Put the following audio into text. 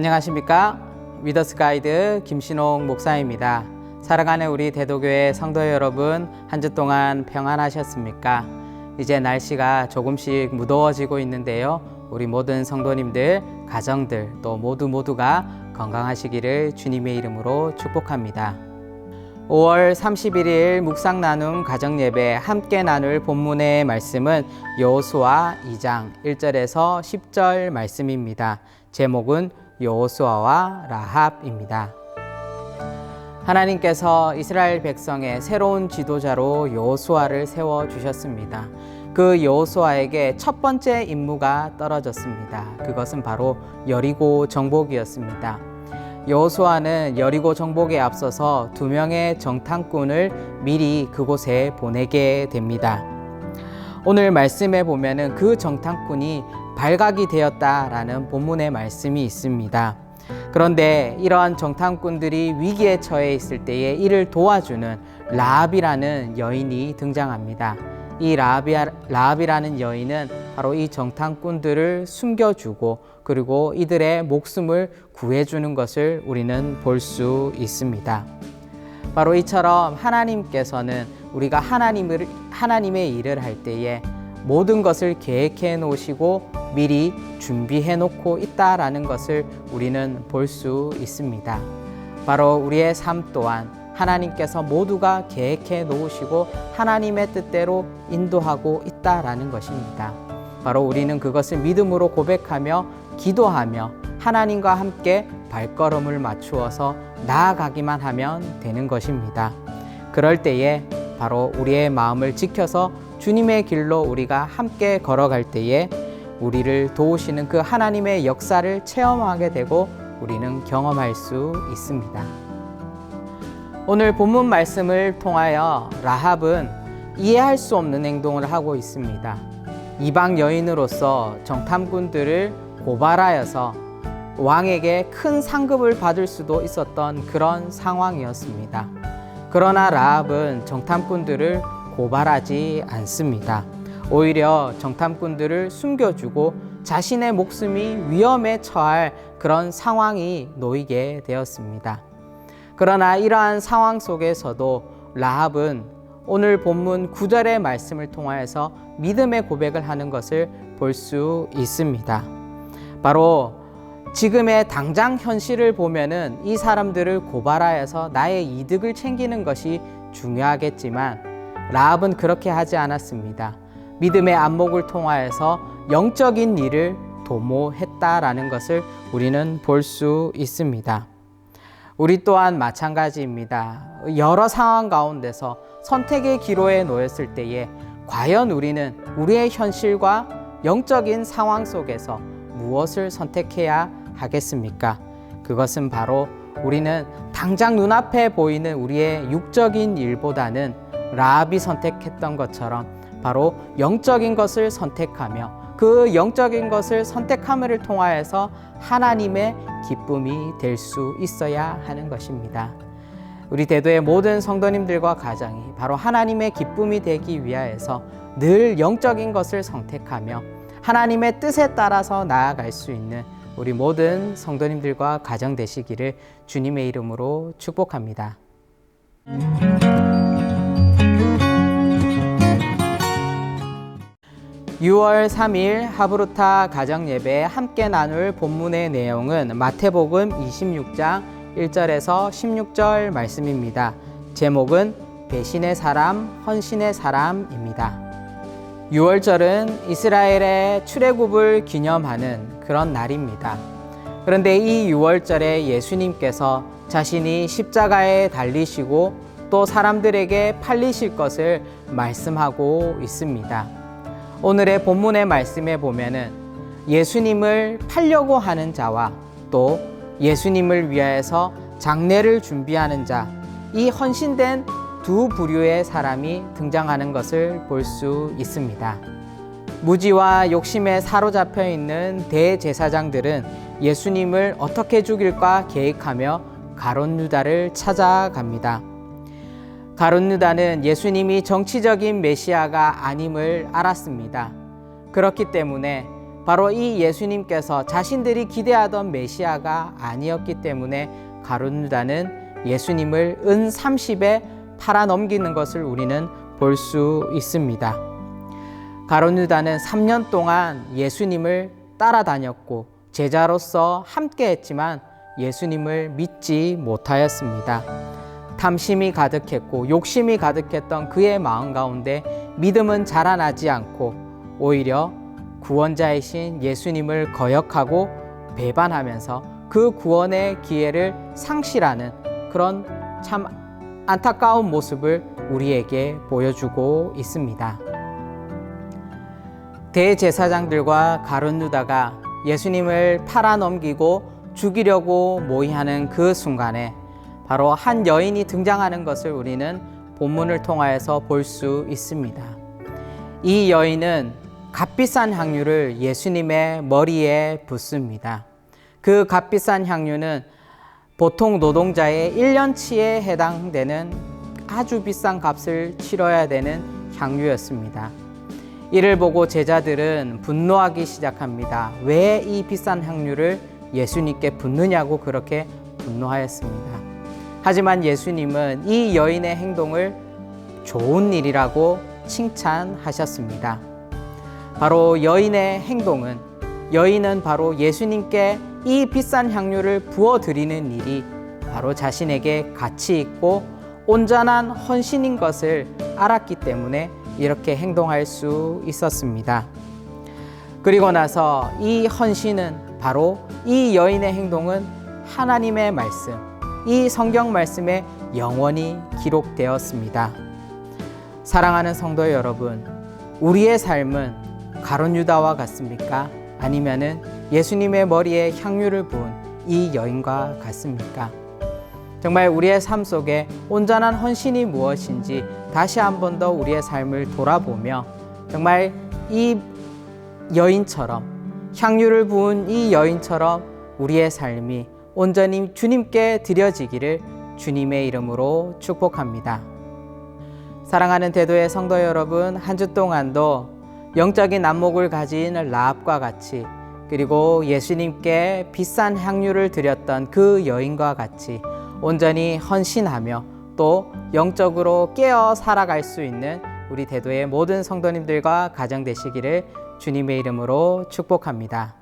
안녕하십니까? 위더스 가이드 김신홍 목사입니다. 사랑하는 우리 대도교회 성도 여러분, 한 주 동안 평안하셨습니까? 이제 날씨가 조금씩 무더워지고 있는데요. 우리 모든 성도님들, 가정들 또 모두 모두가 건강하시기를 주님의 이름으로 축복합니다. 5월 31일 묵상 나눔 가정 예배 함께 나눌 본문의 말씀은 여호수아 2장 1절에서 10절 말씀입니다. 제목은 여호수아와 라합입니다. 하나님께서 이스라엘 백성의 새로운 지도자로 여호수아를 세워 주셨습니다. 그 여호수아에게 첫 번째 임무가 떨어졌습니다. 그것은 바로 여리고 정복이었습니다. 여호수아는 여리고 정복에 앞서서 두 명의 정탐꾼을 미리 그곳에 보내게 됩니다. 오늘 말씀에 보면은 그 정탐꾼이 발각이 되었다라는 본문의 말씀이 있습니다. 그런데 이러한 정탐꾼들이 위기에 처해 있을 때에 이를 도와주는 라합이라는 여인이 등장합니다. 이 라합이, 라합이라는 여인은 바로 이 정탐꾼들을 숨겨주고 그리고 이들의 목숨을 구해주는 것을 우리는 볼 수 있습니다. 바로 이처럼 하나님께서는 우리가 하나님을, 하나님의 일을 할 때에 모든 것을 계획해 놓으시고 미리 준비해 놓고 있다라는 것을 우리는 볼 수 있습니다. 바로 우리의 삶 또한 하나님께서 모두가 계획해 놓으시고 하나님의 뜻대로 인도하고 있다라는 것입니다. 바로 우리는 그것을 믿음으로 고백하며 기도하며 하나님과 함께 발걸음을 맞추어서 나아가기만 하면 되는 것입니다. 그럴 때에 바로 우리의 마음을 지켜서 주님의 길로 우리가 함께 걸어갈 때에 우리를 도우시는 그 하나님의 역사를 체험하게 되고 우리는 경험할 수 있습니다. 오늘 본문 말씀을 통하여 라합은 이해할 수 없는 행동을 하고 있습니다. 이방 여인으로서 정탐꾼들을 고발하여서 왕에게 큰 상급을 받을 수도 있었던 그런 상황이었습니다. 그러나 라합은 정탐꾼들을 고발하지 않습니다. 오히려 정탐꾼들을 숨겨주고 자신의 목숨이 위험에 처할 그런 상황이 놓이게 되었습니다. 그러나 이러한 상황 속에서도 라합은 오늘 본문 9절의 말씀을 통하여서 믿음의 고백을 하는 것을 볼 수 있습니다. 바로 지금의 당장 현실을 보면은 이 사람들을 고발하여서 나의 이득을 챙기는 것이 중요하겠지만 라합은 그렇게 하지 않았습니다. 믿음의 안목을 통하여서 영적인 일을 도모했다라는 것을 우리는 볼 수 있습니다. 우리 또한 마찬가지입니다. 여러 상황 가운데서 선택의 기로에 놓였을 때에 과연 우리는 우리의 현실과 영적인 상황 속에서 무엇을 선택해야 하겠습니까? 그것은 바로 우리는 당장 눈앞에 보이는 우리의 육적인 일보다는 라합이 선택했던 것처럼 바로 영적인 것을 선택하며 그 영적인 것을 선택함을 통하여서 하나님의 기쁨이 될 수 있어야 하는 것입니다. 우리 대도의 모든 성도님들과 가정이 바로 하나님의 기쁨이 되기 위하여서 늘 영적인 것을 선택하며 하나님의 뜻에 따라서 나아갈 수 있는 우리 모든 성도님들과 가정 되시기를 주님의 이름으로 축복합니다. 6월 3일 하브루타 가정 예배 함께 나눌 본문의 내용은 마태복음 26장 1절에서 16절 말씀입니다. 제목은 배신의 사람, 헌신의 사람입니다. 6월절은 이스라엘의 출애굽을 기념하는 그런 날입니다. 그런데 이 6월절에 예수님께서 자신이 십자가에 달리시고 또 사람들에게 팔리실 것을 말씀하고 있습니다. 오늘의 본문의 말씀에 보면은 예수님을 팔려고 하는 자와 또 예수님을 위하여서 장례를 준비하는 자, 이 헌신된 두 부류의 사람이 등장하는 것을 볼 수 있습니다. 무지와 욕심에 사로잡혀 있는 대제사장들은 예수님을 어떻게 죽일까 계획하며 가론 유다를 찾아갑니다. 가론누다는 예수님이 정치적인 메시아가 아님을 알았습니다. 그렇기 때문에 바로 이 예수님께서 자신들이 기대하던 메시아가 아니었기 때문에 가룟유다는 예수님을 은 30에 팔아 넘기는 것을 우리는 볼 수 있습니다. 가룟유다는 3년 동안 예수님을 따라다녔고 제자로서 함께 했지만 예수님을 믿지 못하였습니다. 탐심이 가득했고 욕심이 가득했던 그의 마음 가운데 믿음은 자라나지 않고 오히려 구원자이신 예수님을 거역하고 배반하면서 그 구원의 기회를 상실하는 그런 참 안타까운 모습을 우리에게 보여주고 있습니다. 대제사장들과 가룟유다가 예수님을 팔아 넘기고 죽이려고 모의하는 그 순간에 바로 한 여인이 등장하는 것을 우리는 본문을 통하여서 볼 수 있습니다. 이 여인은 값비싼 향유를 예수님의 머리에 붓습니다. 그 값비싼 향유는 보통 노동자의 1년치에 해당되는 아주 비싼 값을 치러야 되는 향유였습니다. 이를 보고 제자들은 분노하기 시작합니다. 왜 이 비싼 향유를 예수님께 붓느냐고 그렇게 분노하였습니다. 하지만 예수님은 이 여인의 행동을 좋은 일이라고 칭찬하셨습니다. 바로 여인의 행동은 여인은 바로 예수님께 이 비싼 향유를 부어 드리는 일이 바로 자신에게 가치 있고 온전한 헌신인 것을 알았기 때문에 이렇게 행동할 수 있었습니다. 그리고 나서 이 헌신은 바로 이 여인의 행동은 하나님의 말씀, 이 성경 말씀에 영원히 기록되었습니다. 사랑하는 성도 여러분, 우리의 삶은 가론 유다와 같습니까? 아니면은 예수님의 머리에 향유를 부은 이 여인과 같습니까? 정말 우리의 삶 속에 온전한 헌신이 무엇인지 다시 한 번 더 우리의 삶을 돌아보며 정말 이 여인처럼 향유를 부은 이 여인처럼 우리의 삶이 온전히 주님께 드려지기를 주님의 이름으로 축복합니다. 사랑하는 대도의 성도 여러분, 한 주 동안도 영적인 안목을 가진 라합과 같이 그리고 예수님께 비싼 향유를 드렸던 그 여인과 같이 온전히 헌신하며 또 영적으로 깨어 살아갈 수 있는 우리 대도의 모든 성도님들과 가정 되시기를 주님의 이름으로 축복합니다.